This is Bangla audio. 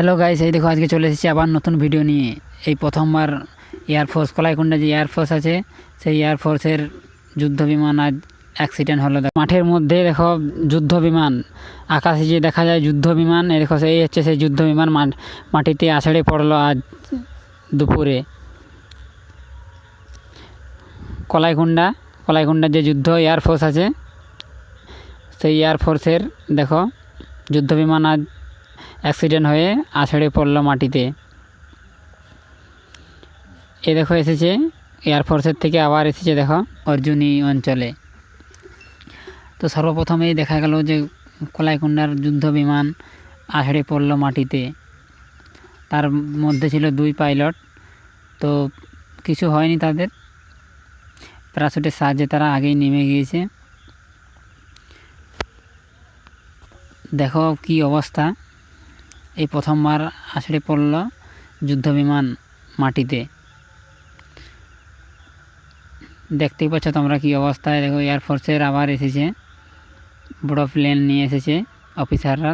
হ্যালো গাইস এই দেখো আজকে চলে এসেছি আবার নতুন ভিডিও নিয়ে এই প্রথমবার এয়ারফোর্স কলাইকুণ্ডা যে এয়ারফোর্স আছে, সেই এয়ারফোর্সের যুদ্ধ বিমান আজ অ্যাক্সিডেন্ট হলো। মাঠের মধ্যে দেখো যুদ্ধ বিমান, আকাশে যে দেখা যায় যুদ্ধ বিমান, এই দেখো সেই হচ্ছে সেই যুদ্ধ বিমান মাটিতে আছড়ে পড়ল আজ দুপুরে কলাইকুণ্ডা, কলাইকুণ্ডার যে যুদ্ধ এয়ারফোর্স আছে, সেই এয়ারফোর্সের দেখো যুদ্ধ বিমান আজ অ্যাক্সিডেন্ট হয়ে আছড়ে পড়ল মাটিতে। এ দেখো এসেছে এয়ারফোর্সের থেকে আবার এসেছে দেখো অর্জুনী অঞ্চলে। তো সর্বপ্রথমেই দেখা গেল যে কলাইকুণ্ডার যুদ্ধ বিমান আছড়ে পড়ল মাটিতে। তার মধ্যে ছিল দুই পাইলট। তো কিছু হয়নি তাদের। প্যারাশুটের সাহায্যে তারা আগেই নেমে গিয়েছে। দেখো কি অবস্থা। এই প্রথমবার আছড়ে পড়ল যুদ্ধ বিমান মাটিতে। দেখতেই পাচ্ছ তোমরা কি অবস্থায়। দেখো এয়ারফোর্সের আবার এসেছে। বড় প্লেন নিয়ে এসেছে। অফিসাররা